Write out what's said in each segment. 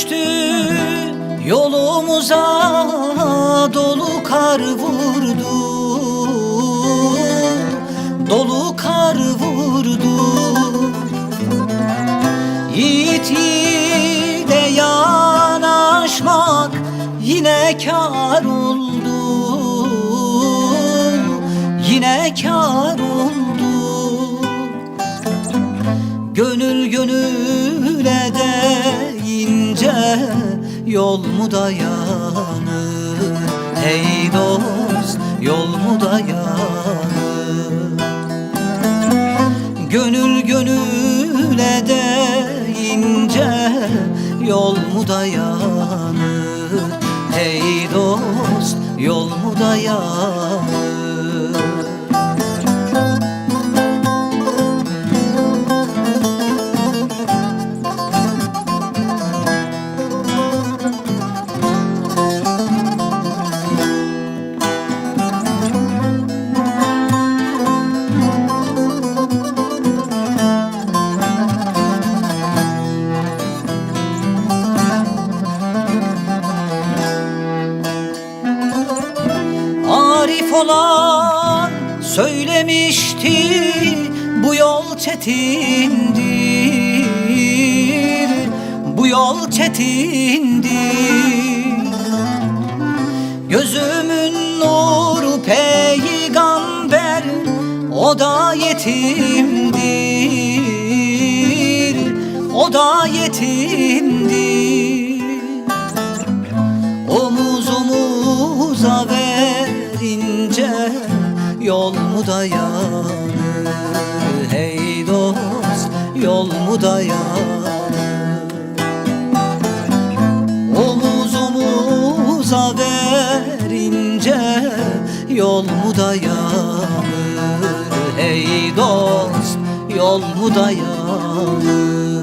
Düştü yolumuza Dolu kar vurdu. Dolu kar vurdu. Yiğit yiğide yanaşmak Yine kar oldu. Yine kar oldu Yol mu dayanır Ey dost yol mu dayanır Gönül gönüle deyince Yol mu dayanır Ey dost yol mu dayanır çetindir Bu yol çetindir. Gözümün nuru peygamber O da yetimdir O da yetimdir. Omuz omuza verince Yol mu dayanır Dost yol mu dayanır? Omuz omuza verince Yol mu dayanır? Hey dost yol mu dayanır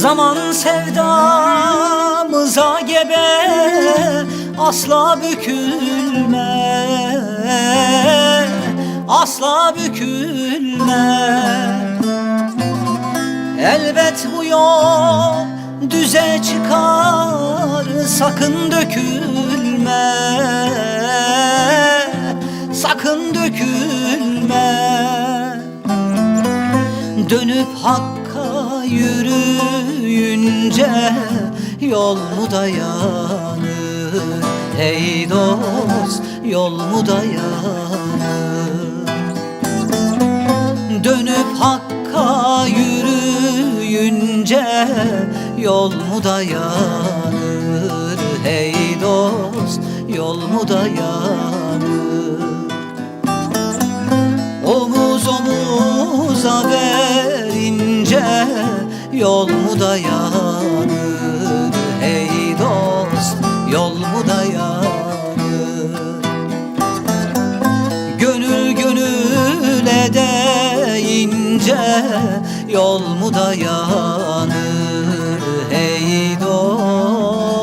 Zaman sevdamıza gebe Asla bükülme. Asla bükülme. Elbet bu yol düze çıkar Sakın dökülme. Sakın dökülme. Dönüp Hakk'a yürüyünce Yol mu dayanır? Ey dost yol mu dayanır? Dönüp Hakk'a yürüyünce Yol mu dayanır? Ey dost yol mu dayanır? Omuz omuza verince Yol mu dayanır Ey dost yol mu dayanır Gönül gönüle deyince Yol mu dayanır Ey dost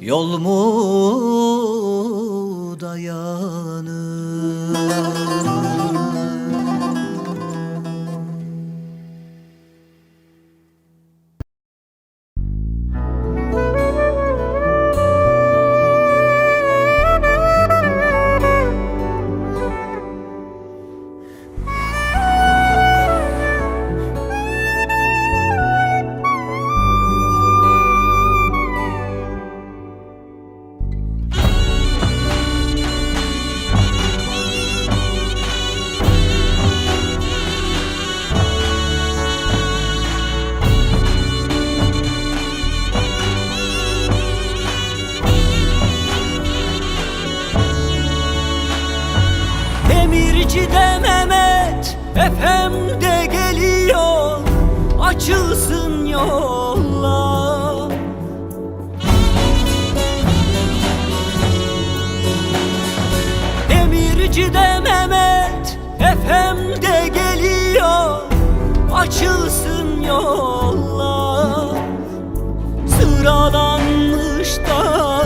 Yol mu yolla Demirci'de Mehmet Efem de geliyor. Açılsın yolla Sıralanmış da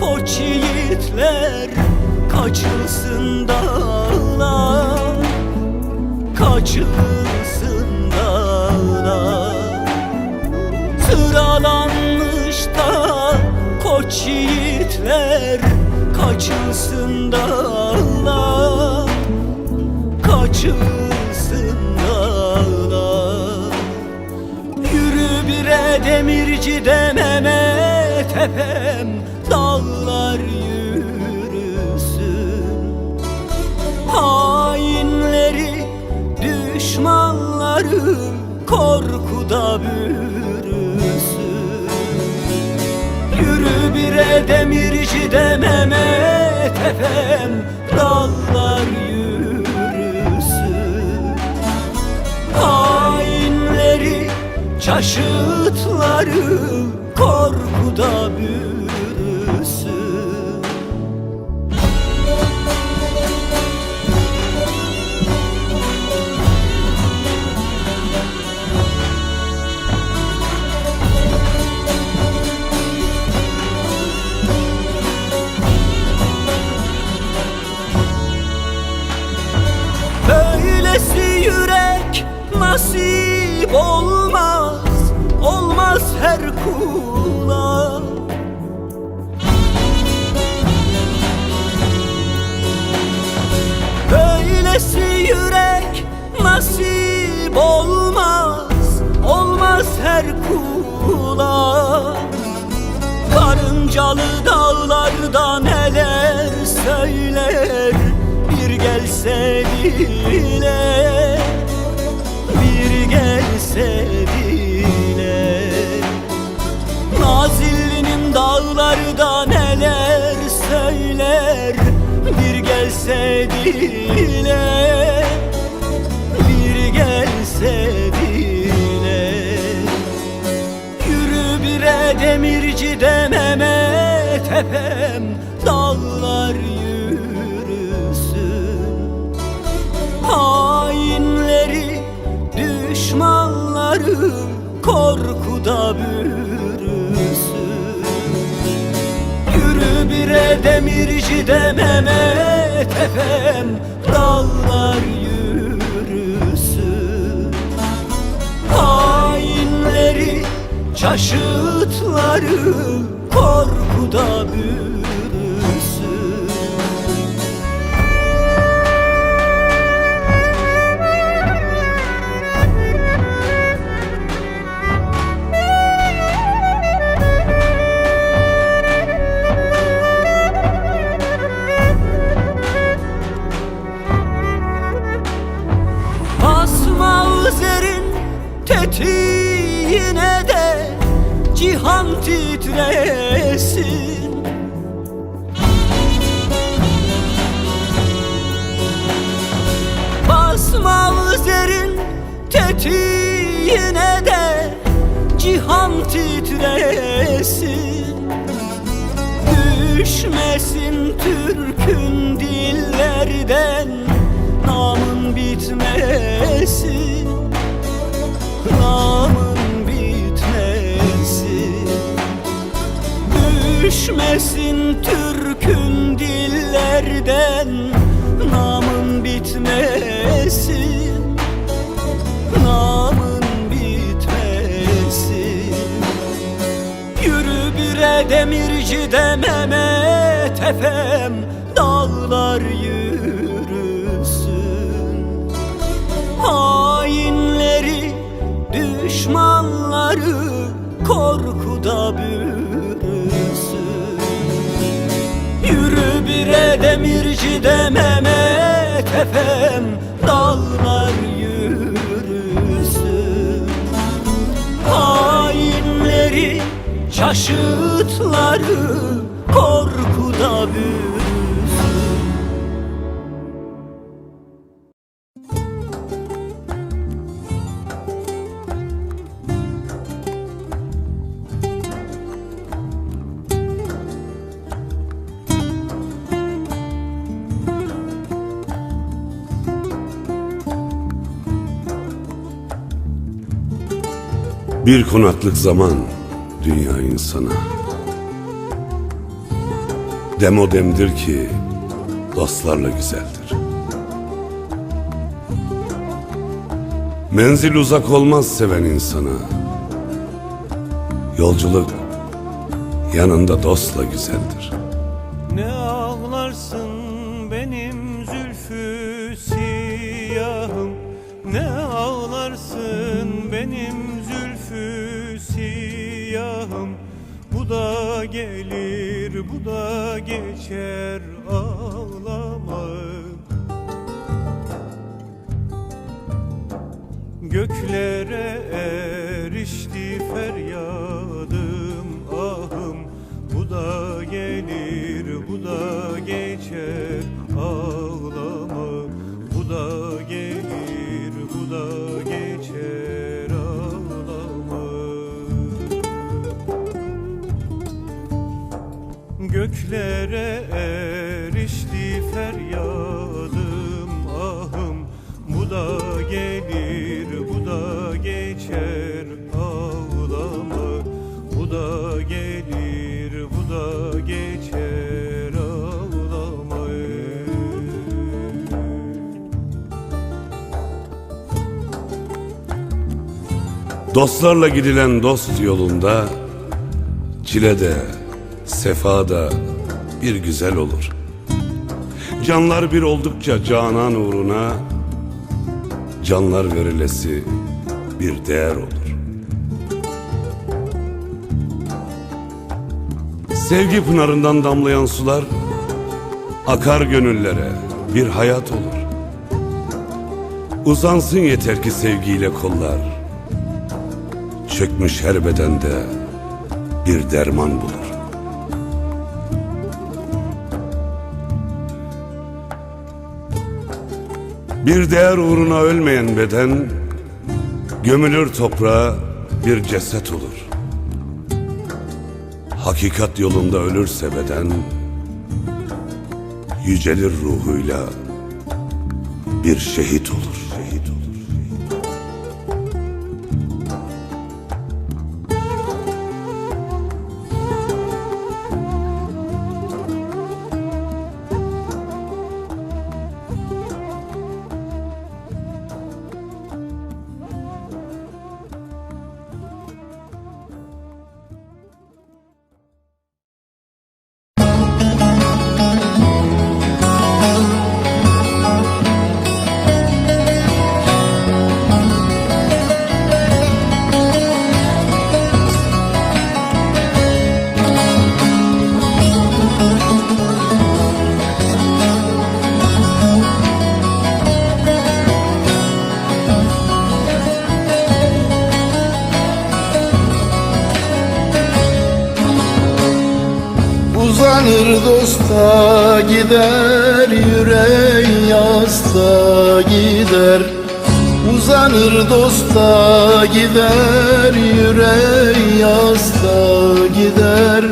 Koç yiğitler. Kaçılsın dağlar. Kaçılsın dağlar. Sıralanmış da koç yiğitler Kaçılsın dağlar Kaçılsın dağlar. Yürü bire demirci de Mehmet Efem Dağlar yürüsün. Hainleri, düşmanları korkuda bürüsün Yürü bire demirci de Mehmet Efem Dağlar yürüsün. Hainleri, çaşıtları korkuda bürüsün olmaz Olmaz her kula. Böylesi yürek nasip olmaz Olmaz her kula. Karıncalı dağlarda neler söyler Bir gelse dile Bir gelse dile Nazilli'nin dağları da neler söyler? Bir gelse dile Bir gelse dile Yürü bire demirci de Mehmet korkuda bürüsün Yürü bire demirci de Mehmet Efem Dağlar yürüsün. Hainleri, çaşıtları korkuda bürüsün tetiğine de cihan titresin Basma üzerin tetiğine de cihan titresin Düşmesin Türk'ün dillerden Namın bitmesin Namın bitmesin Düşmesin Türk'ün dillerden. Namın bitmesin Namın bitmesin Yürü bire demirci de de Mehmet Efem Dağlar yürüsün. Hainleri, çaşıtları korkuda Bir konaklık zaman dünya insana. Demo demdir ki dostlarla güzeldir. Menzil uzak olmaz seven insana. Yolculuk yanında dostla güzeldir siyahım Bu da gelir bu da geçer ağlama. Göklere erişti feryadım Göklere erişti feryadım ahım. Bu da gelir bu da geçer ağlama. Bu da gelir bu da geçer ağlama. Dostlarla gidilen dost yolunda Çilede, sefada bir güzel olur. Canlar bir oldukça canan uğruna Canlar verilesi bir değer olur. Sevgi pınarından damlayan sular Akar gönüllere bir hayat olur. Uzansın yeter ki sevgiyle kollar Çökmüş her bedende bir derman bulur. Bir değer uğruna ölmeyen beden gömülür toprağa bir ceset olur. Hakikat yolunda ölürse beden yücelir ruhuyla bir şehit olur. Gider yüreğin yasta gider. Uzanır dosta gider yüreğin yasta gider.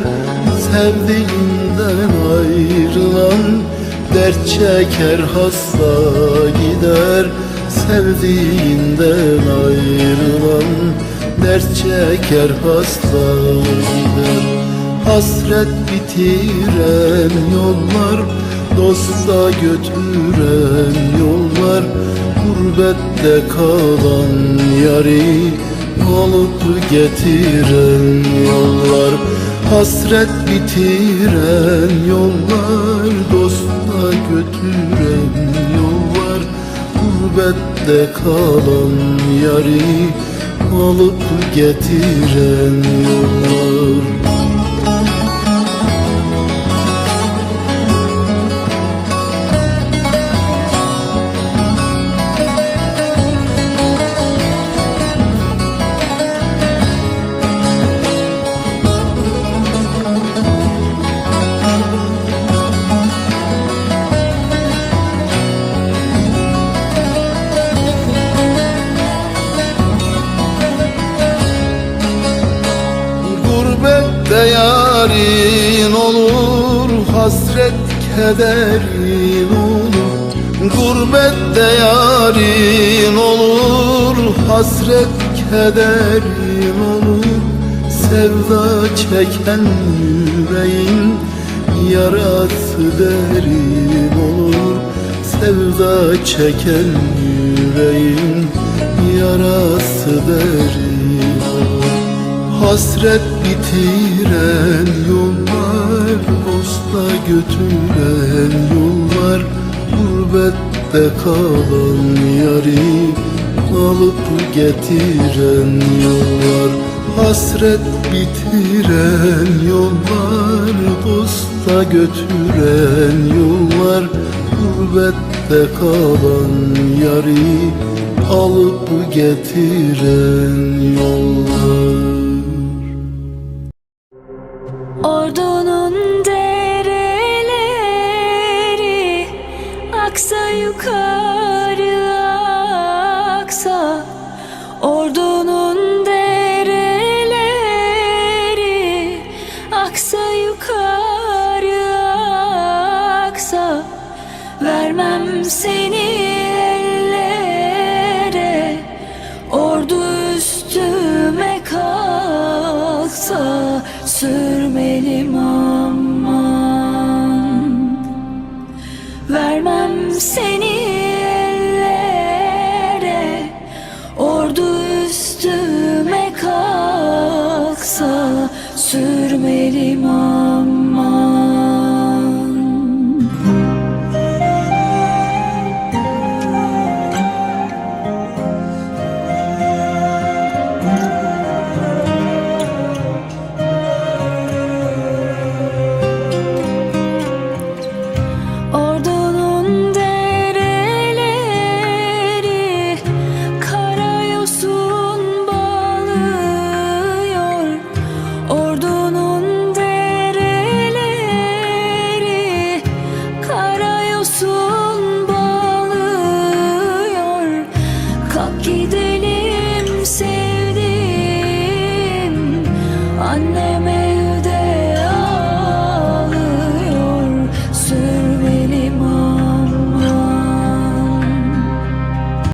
Sevdiğinden ayrılan dert çeker hasta gider. Sevdiğinden ayrılan dert çeker hasta gider Hasret bitiren yollar Dosta götüren yollar Gurbette kalan yari Alıp getiren yollar. Hasret bitiren yollar Dosta götüren yollar Gurbette kalan yari Alıp getiren yollar Hasret kederin olur Gurbette yarin olur. Hasret kederin Sevda çeken yüreğin yarası derin olur. Sevda çeken yüreğin yarası derin olur. Hasret bitiren yollar Dosta götüren yollar Gurbette kalan yari Alıp getiren yollar Hasret bitiren yollar Dosta götüren yollar Gurbette kalan yari Alıp getiren yollar Sürmelim aman. Vermem seni